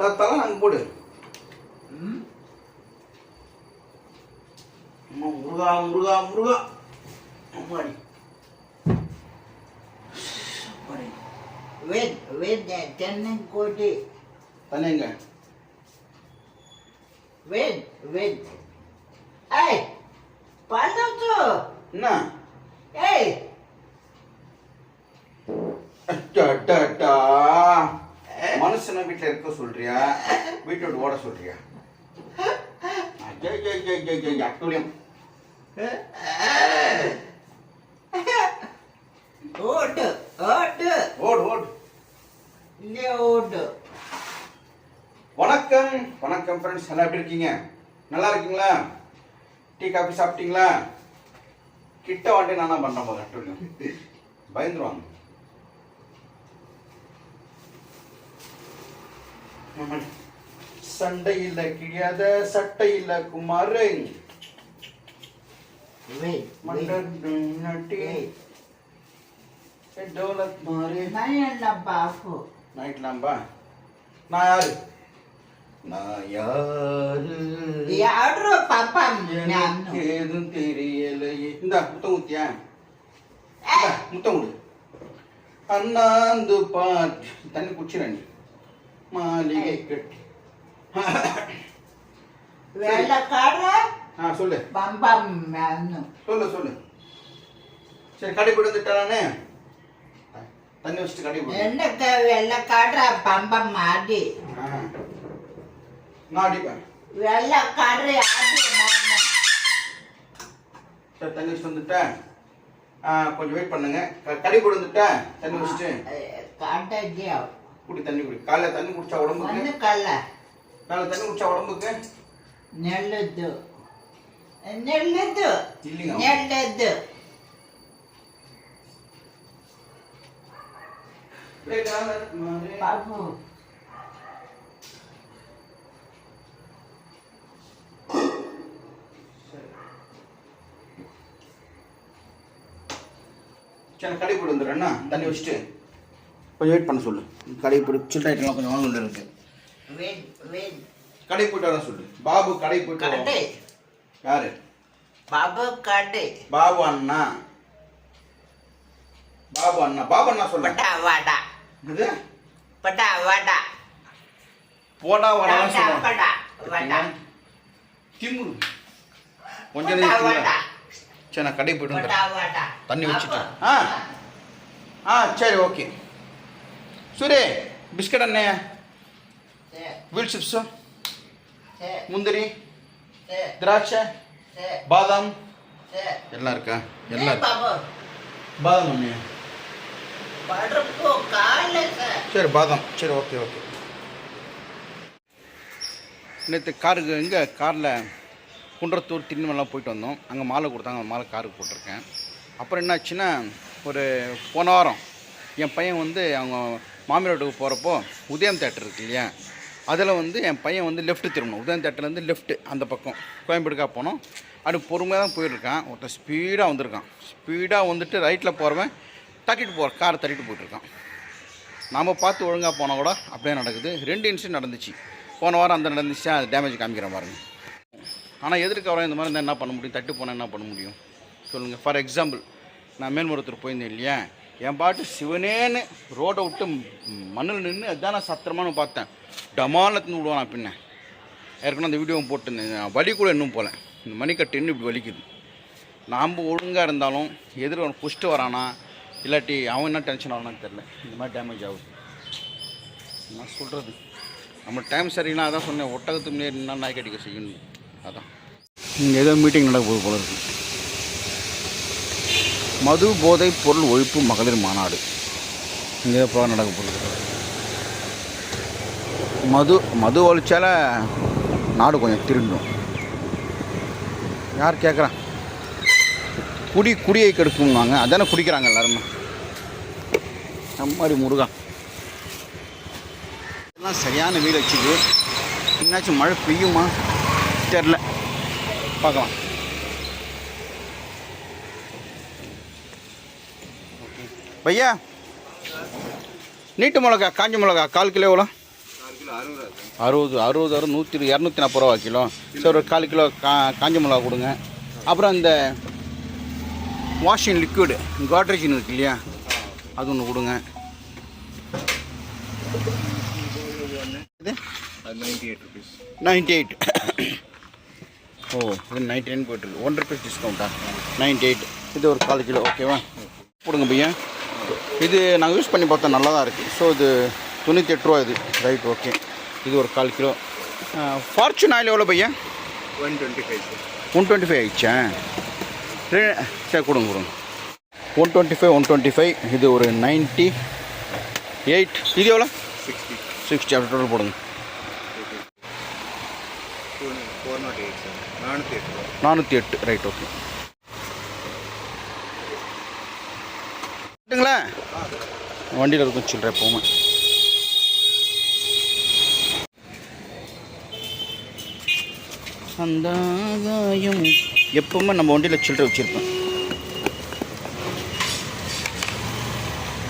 தலை அங்கே போடு. முருகா முருகா முருகா. அம்மாடி. வெயிட் வெயிட் தென்னங்கோட்டி. தண்ணி எங்க வெயிட் வெயிட் ஏய் பண்ணது என்ன? ஏய் இருக்க சொல்றியா? வீட்டோட ஓட சொல்றியா? அட்டுலியம் ஓடு ஓடு ஓடு ஓடு. இல்லை ஓடு வணக்கம் வணக்கம் ஃப்ரெண்ட்ஸ் எல்லாம் எப்படி இருக்கீங்க? நல்லா இருக்கீங்களா? டீ காஃபி சாப்பிட்டீங்களா? கிட்ட வாட்டி நான் தான் பண்ணுறேன் போது அட்டுலியம் பயந்துருவாங்க. சண்டையில் கிழியாத சட்டையில் குமாரு. வெயிட் மண்டர் நட்டி டோலக் மாறு. நான் என்ன பாப்பு. நைட் லாம்பா நான் யாரு? நான் யாரு? யாரோ பாப்பா எனக்கு நான் ஏதும் தெரியலையே இந்த முத்தம் ஊத்தியா? முத்தம் விடு அண்ணாந்து பாட்டு தண்ணி குடிச்சிரண்டி மாளிகை கட்டி. வெள்ளக்கார ஆ சொல்லு. பம்பம் சொல்லு சொல்லு. சரி கடை போட்டு வந்துட்டானே தண்ணி வச்சுட்டு கடை. போடு எனக்கு வெள்ளக்கார பம்பம் ஆ. நான் அடிப்பேன் வெள்ளக்கார ஆடி சரி தண்ணி வச்சுட்டு வந்துட்டேன். கொஞ்சம் வெயிட் பண்ணுங்க. கடை போட்டு வந்துட்டேன். தண்ணி வச்சுட்டு. காட்டியா குடி தண்ணி குடி. காலைல தண்ணி குடிச்சா ஒன்று உடம்புக்கு கல்ல. காலைல தண்ணி குடிச்சா உடம்புக்கு? நெல்லுது. நெல்லுது. இல்லைங்க. நெல்லுது. பாபு. சரி. கடை போட்டு தண்ணி வச்சுட்டு. கொஞ்சம் வெயிட் பண்ண சொல்லு. கடை போட்டு சில்லற ஐட்டம்லாம் கொஞ்சம் வாங்க வேண்டியது இருக்கு வெயிட் வெயிட் கடை போயிட்டு வர சொல்லு. பாபு கடை போயிட்டு யாரு? பாபு கடை. பாபு அண்ணா. பாபு அண்ணா. பாபு அண்ணா சொல்லு பட்டா வாடா. இது பட்டா வாடா. போடா வாடா பட்டா சொல்லுவாங்க படா வாடா திமுரு கொஞ்ச பட்டா நேரம் சரி நான் கடை போயிட்டு பட்டா வந்துடுறேன் வாடா. தண்ணி வச்சுட்டு. ஆ. ஆ சரி ஓகே. சூரே பிஸ்கட் அண்ணே வீல் சிப்ஸு முந்திரி திராட்சை பாதாம் எல்லாம் இருக்கா எல்லாம் பாதாம் கால சரி பாதாம் சரி ஓகே ஓகே நேற்று காருக்கு இங்கே காரில் குன்றத்தூர் திண்ணுமெல்லாம் போயிட்டு வந்தோம் அங்கே மாலை கொடுத்தாங்க அந்த மாலை காருக்கு போட்டிருக்கேன் அப்புறம் என்னாச்சுன்னா ஒரு போன வாரம் என் பையன் வந்து அவங்க மாமிரோட்டுக்கு போகிறப்போ உதயம் தேட்டர் இருக்கு இல்லையா? அதில் வந்து என் பையன் வந்து லெஃப்ட்டு திரும்பணும். உதயம் தேட்டர்லேருந்து லெஃப்ட்டு அந்த பக்கம். கோயம்பேடுக்காக போனோம். அப்படி பொறுமையாக தான் போயிட்டுருக்கான் ஒருத்தன் ஸ்பீடாக வந்திருக்கான். ஸ்பீடாக வந்துட்டு ரைட்டில் போகிறவன் தட்டிட்டு போகிற காரை தட்டிட்டு போயிட்டுருக்கான். நாம் பார்த்து ஒழுங்காக போனால் கூட அப்படியே நடக்குது. ரெண்டு இன்சிடென்ட் நடந்துச்சு. போன வாரம் அந்த நடந்துச்சு? அது டேமேஜ் காமிக்கிற பாருங்க. ஆனால் எதிர்க்க வர இந்த மாதிரி இருந்தால் என்ன பண்ண முடியும்? தட்டு போனால் என்ன பண்ண முடியும்? சொல்லுங்கள் ஃபார் எக்ஸாம்பிள் நான் மேல்மருவத்தூர் போயிருந்தேன் இல்லையா? என் பாட்டு சிவனேன்னு ரோட்டை விட்டு மண்ணில் நின்று அதுதான் நான் சத்திரமானு பார்த்தேன். டமாலத்துன்னு விடுவான் நான் பின்ன. ஏற்கனவே அந்த வீடியோவும் போட்டுருந்தேன். நான் வலி கூட இன்னும் போகல. இந்த மணிக்கட்டு இன்னும் இப்படி வலிக்குது. நாம் ஒழுங்காக இருந்தாலும் எதிர் அவன் வரானா இல்லாட்டி அவன் என்ன டென்ஷன் ஆகணும்னு தெரில இந்த மாதிரி டேமேஜ் ஆகுது. என்ன சொல்கிறது நம்ம டைம் சரியில்லை அதான் சொன்னேன். ஒட்டகத்துக்கு முன்னாடி என்ன நாய் கடிக்க செய்யணும். அதான். இங்கே ஏதோ மீட்டிங் நடக்க போகுது போல இருக்குது மது போதை பொருள் ஒழிப்பு மகளிர் மாநாடு. இங்கே போக நடக்க போகுது? மது மது ஒழிச்சால நாடு கொஞ்சம் திரும்பும் யார் கேட்குறான் குடி குடியை கெடுக்கும்னாங்க. அதானே குடிக்கிறாங்க எல்லாருமே. நம்மாடி முருகா. எல்லாம் சரியான வீடு வச்சுது என்னாச்சும் மழை பெய்யுமா? தெரில பார்க்கலாம். பையா? நீட்டு மிளகா காஞ்ச மிளகா கால் கிலோ எவ்வளோ? அறுபது அறுபது அறுபது நூற்றி இரு- இரநூத்தி நாற்பது ரூபா கிலோ. சரி ஒரு கால் கிலோ கா காஞ்ச மிளகா கொடுங்க. அப்புறம் இந்த வாஷிங் லிக்விடு கோட்ரேஜின் இருக்கு இல்லையா? அது ஒன்று கொடுங்க. இது? நைன்டி எயிட் ஓ இது நைன்டி நைன் போய்ட்டுருக்கு ஒன் ருபீஸ் டிஸ்கவுண்ட்டா நைன்டி எயிட் இது ஒரு கால் கிலோ ஓகேவா கொடுங்க பையன் இது நாங்கள் யூஸ் பண்ணி பார்த்தா நல்லா தான் இருக்குது ஸோ இது தொண்ணூற்றி எட்டு ரூபா இது. ரைட் ஓகே இது ஒரு கால் கிலோ. ஃபார்ச்சூன் ஆயில் எவ்வளோ பையன்? One twenty five one twenty five ஆயிடுச்சா? சரி கொடுங்க கொடுங்க. One twenty five one twenty five இது ஒரு நைன்ட்டி எயிட் இது எவ்வளோ சிக்ஸ்டி சிக்ஸ்டி அப்படி டோட்டல் போடுங்க நானூற்றி எட்டு ரூபா. நானூற்றி எட்டு ரைட் ஓகே வண்டியில் இருக்கும் சில்லற எப்போவுமே. அந்த ஆகாயம். எப்பவுமே நம்ம வண்டியில் சில்லறை வச்சுருப்போம்.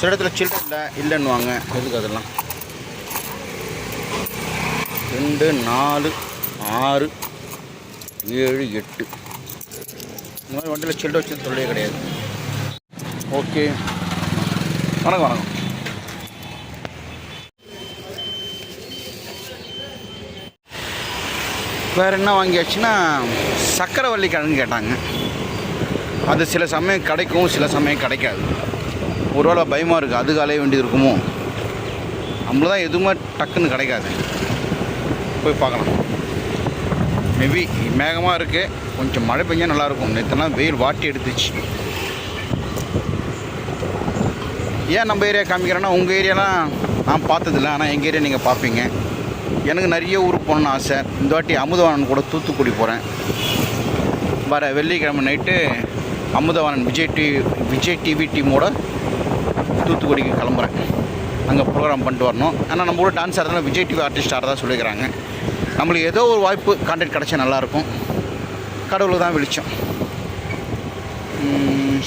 சில இடத்துல சில்லற இல்லை இல்லைன்னுவாங்க. எதுக்கு அதெல்லாம்? ரெண்டு நாலு ஆறு ஏழு எட்டு. இந்த மாதிரி வண்டியில் சில்லற வச்சு தொல்லையே கிடையாது. ஓகே. வணக்கம் வணக்கம். வேறு என்ன வாங்கியாச்சுன்னா சக்கரவள்ளி கிழங்கு கேட்டாங்க. அது சில சமயம் கிடைக்கும் சில சமயம் கிடைக்காது. ஒரு வேளை பயமாக இருக்குது அதுக்கு அலைய வேண்டியது இருக்குமோ? நம்மள தான் எதுவுமே டக்குன்னு கிடைக்காது. போய் பார்க்கலாம். மேபி மேகமாக இருக்குது கொஞ்சம் மழை பெஞ்சால் நல்லாயிருக்கும் நேற்றுலாம் வெயில் வாட்டி எடுத்துச்சு. ஏன் நம்ம ஏரியா காமிக்கிறேன்னா உங்கள் ஏரியாலாம் நான் பார்த்ததில்ல. ஆனால் எங்கள் ஏரியா நீங்கள் பார்ப்பீங்க. எனக்கு நிறைய ஊருக்கு போகணுன்னு ஆசை. இந்த வாட்டி அமுதவாணன் கூட தூத்துக்குடி போகிறேன் வர வெள்ளிக்கிழமை night Amudhavanan Vijay T Vijay TV டீமோட தூத்துக்குடிக்கு கிளம்புறேன். அங்கே ப்ரோக்ராம் பண்ணிட்டு வரணும். ஆனால் நம்ம கூட டான்ஸ் ஆடுறதுனா விஜய் டிவி ஆர்டிஸ்ட் ஆடுறதா சொல்லிக்கிறாங்க. நம்மளுக்கு ஏதோ ஒரு வாய்ப்பு கான்டாக்ட் கிடச்சா நல்லாயிருக்கும். கடவுளுக்கு தான் வெளிச்சம்.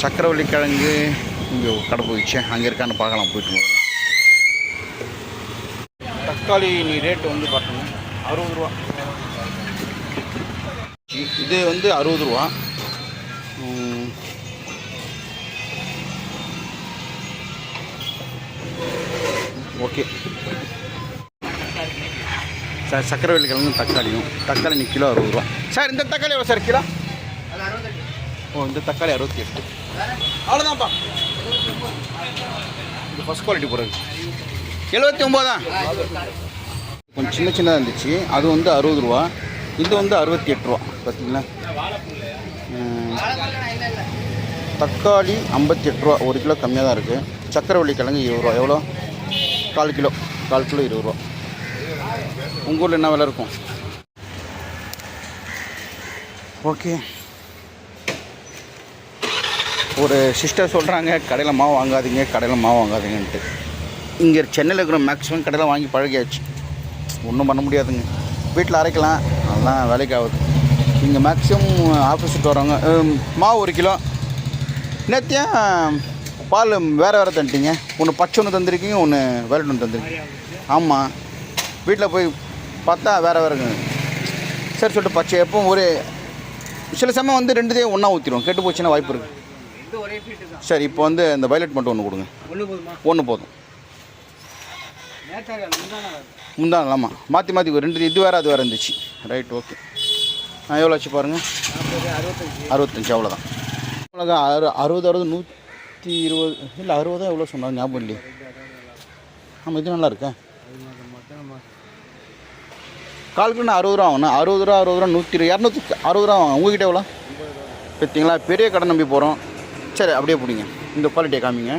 சக்கரவள்ளி கிழங்கு இங்கே கடை போயிடுச்சு அங்கே இருக்கான்னு பார்க்கலாம் போயிட்டு தக்காளி நீ ரேட்டு வந்து பார்த்தோங்க அறுபது ரூபா. இது வந்து அறுபது ரூபா. ஓகே. சார் சக்கரவள்ளி கிழங்கும் தக்காளியும். தக்காளி நீ கிலோ அறுபது ரூபா. சார் இந்த தக்காளி எவ்வளோ சார் கிலோ? ஓ இந்த தக்காளி அறுபத்தி எட்டு அவ்வளோதான்ப்பா இது ஃபஸ்ட் குவாலிட்டி போகிறது எழுபத்தி ஒம்போதா? கொஞ்சம் சின்ன சின்னதாக இருந்துச்சு. அது வந்து அறுபது ரூபா. இது வந்து அறுபத்தி எட்டு ரூபா. பார்த்தீங்களா தக்காளி ஐம்பத்தி எட்டு ரூபா. ஒரு கிலோ கம்மியாக தான் இருக்குது சக்கரவள்ளி கிழங்கு இருபது ரூபா. எவ்வளோ? கால் கிலோ. கால் கிலோ இருபது ரூபா. உங்கள் ஊரில் என்ன விலை இருக்கும்? ஓகே. ஒரு சிஸ்டர் சொல்கிறாங்க கடையில் மாவு வாங்காதீங்க கடையில் மாவு வாங்காதீங்கன்ட்டு. இங்கே சென்னையில் இருக்கிற மேக்ஸிமம் கடையில் வாங்கி பழகியாச்சு. ஒன்றும் பண்ண முடியாதுங்க. வீட்டில் அரைக்கலாம் அதெல்லாம் வேலைக்கு ஆகுது. இங்கே மேக்ஸிமம் ஆஃபீஸ் விட்டு வரவங்க மாவு ஒரு கிலோ. நேத்தியம் பால் வேறு வேறு தந்துட்டீங்க. ஒன்று பச்சை ஒன்று தந்திருக்கீங்க ஒன்று வேலை ஒன்று தந்துருக்கீங்க. ஆமாம் வீட்டில் போய் பார்த்தா வேறு வேறுங்க. சரி சொல்லிட்டு பச்சை எப்பவும் ஒரு சில சமயம் வந்து ரெண்டுதே ஒன்றா ஊற்றிடுவோம் கெட்டு போச்சுன்னா வாய்ப்பு இருக்குது சரி இப்போ வந்து இந்த வயலட் மட்டும் ஒன்று கொடுங்க. ஒன்று போதுமா? முந்தான முந்தா ஆமாம் மாற்றி மாற்றி ரெண்டு இது வேறு அது வேறு இருந்துச்சு. ரைட் ஓகே ஆ எவ்வளோ ஆச்சு பாருங்கள் அறுபத்தஞ்சு. அவ்வளோதான் அவ்வளோதா அறு அறுபது அறுபது நூற்றி இருபது இல்லை அறுபதா எவ்வளோ சொன்னாங்க ஞாபகம் இல்லையே. ஆமாம் இது நல்லா இருக்கா? கால் கிலோ அறுபது ரூபா ஆகணும் அறுபது ரூபா அறுபது ரூபா நூற்றி இருபது இரநூத்தி அறுபது ரூபா ஆகும் உங்ககிட்ட எவ்வளோ பார்த்தீங்களா பெரிய கடை நம்பி போகிறோம் சரி அப்படியே பிடிங்க. இந்த குவாலிட்டியை காமிங்க.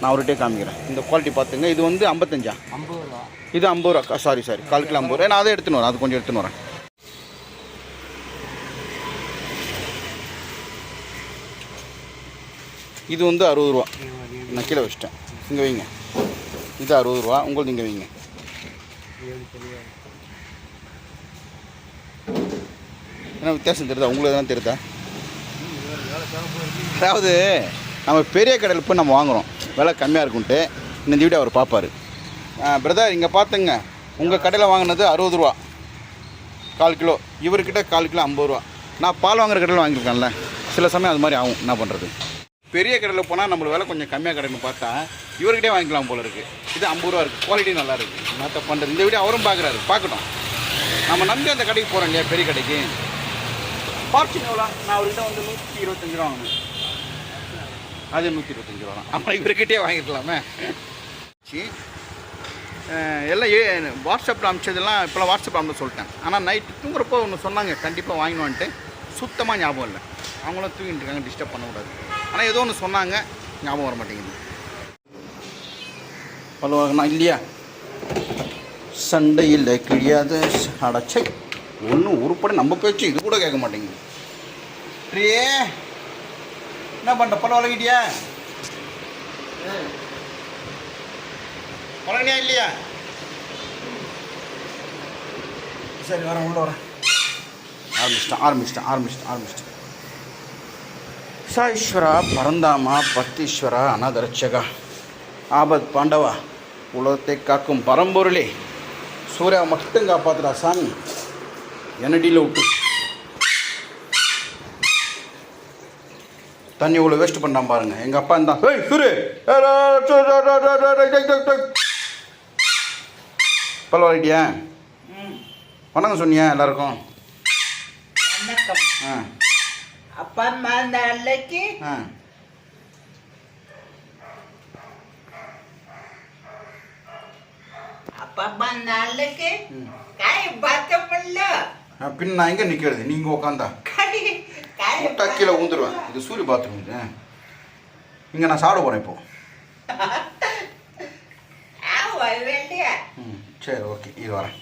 நான் அவர்கிட்டே காமிக்கிறேன். இந்த குவாலிட்டி பார்த்துங்க. இது வந்து ஐம்பத்தஞ்சா? ஐம்பது ரூபா இது ஐம்பது ரூபா. சாரி சாரி கால் கிலோ ஐம்பது ரூபா. நான் அதை எடுத்துன்னு வரேன். அது கொஞ்சம் எடுத்துன்னு வரேன். இது வந்து அறுபது ரூபா. நான் கீழே வச்சிட்டேன். இங்கே வைங்க. இது அறுபது ரூபா. உங்களுக்கு இங்கே வைங்க. என்ன வித்தியாசம் தெரியுதா? உங்களுக்கு எதனா தெரியுதா? அதாவது நம்ம பெரிய கடையில் போய் நம்ம வாங்குகிறோம் விலை கம்மியாக இருக்குன்ட்டு. இந்த வீடியோ அவர் பார்ப்பார். பிரதர் இங்கே பார்த்துங்க உங்கள் கடையில் வாங்கினது அறுபது ரூபா. கால் கிலோ. இவர்கிட்ட கால் கிலோ ஐம்பது ரூபா. நான் பால் வாங்குற கடையில் வாங்கியிருக்கேன்ல. சில சமயம் அது மாதிரி ஆகும். என்ன பண்ணுறது பெரிய கடையில் போனால் நம்மளுக்கு விலை கொஞ்சம் கம்மியாக கிடைக்குன்னு பார்த்தா இவர்கிட்டே வாங்கிக்கலாம் போல இருக்குது இது ஐம்பது ரூபா இருக்குது குவாலிட்டி நல்லா இருக்குது என்னத்த பண்ணுறது இந்த வீடியோ அவரும் பார்க்குறாரு பார்க்கட்டும் நம்ம நம்பி அந்த கடைக்கு போகிறோம் இல்லையா? பெரிய கடைக்கு. பார்க்கிங் எவ்வளோ நான் அவர்கிட்ட வந்து நூற்றி இருபத்தஞ்சு ரூபா வாங்கினேன். அது நூற்றி இருபத்தஞ்சு ரூபா தான். அப்புறம் இவர்கிட்டே வாங்கிக்கலாமே. சரி எல்லாம் ஏ வாட்ஸ்அப்பில் அமிச்சதெல்லாம் இப்போலாம் வாட்ஸ்அப் அனுப்ப சொல்லிட்டேன். ஆனால் நைட்டு தூங்குறப்போ ஒன்று சொன்னாங்க கண்டிப்பாக வாங்கினுவான்ட்டு சுத்தமாக ஞாபகம் இல்லை. அவங்களும் தூங்கிட்டு இருக்காங்க டிஸ்டர்ப் பண்ணக்கூடாது. ஆனால் ஏதோ ஒன்று சொன்னாங்க ஞாபகம் வர மாட்டேங்குது. பரவாயில்ல இல்லையா? சண்டையில் கிழியாத அடைச்சை. ஒன்றும் உருப்படி நம்ம பேச்சு இது கூட கேட்க மாட்டேங்குது. பிரியே என்ன பண்ணுற பழம் வளர்க்கிட்டியா? வளர்னியா இல்லையா? சரி வரேன் உள்ள வரேன். ஆரம்பிச்சிட்டேன் ஆரம்பிச்சிட்டேன் ஆரம்பிச்சிட்டேன் ஆரம்பிச்சிட்டேன். சாஈஸ்வரா பரந்தாமா பக்தீஸ்வரா அநாதரட்சகா ஆபத் பாண்டவா உலகத்தை காக்கும் பரம்பொருளே. சூர்யா மட்டும் காப்பாத்துறா சாமி. என்னடியில் விட்டு தண்ணி இவ்வளோ வேஸ்ட் பண்ணாம பாருங்க எங்கள் அப்பா இருந்தா ஏய் சூரு பரவாயில்லையா வணக்கம் சொன்னியா எல்லாருக்கும் ஆ அப்பா அம்மா நாளைக்கு ஆ அப்பா அம்மா நாளைக்கு ம். காய் பின் நான் எங்கே நிற்கிறது நீங்கள் உட்காந்தா கீழே ஊந்துருவேன். இது சூரிய பாத்ரூம் இது. இங்கே நான் சாப்பிட போகிறேன் இப்போ. சரி ஓகே இது வரேன்.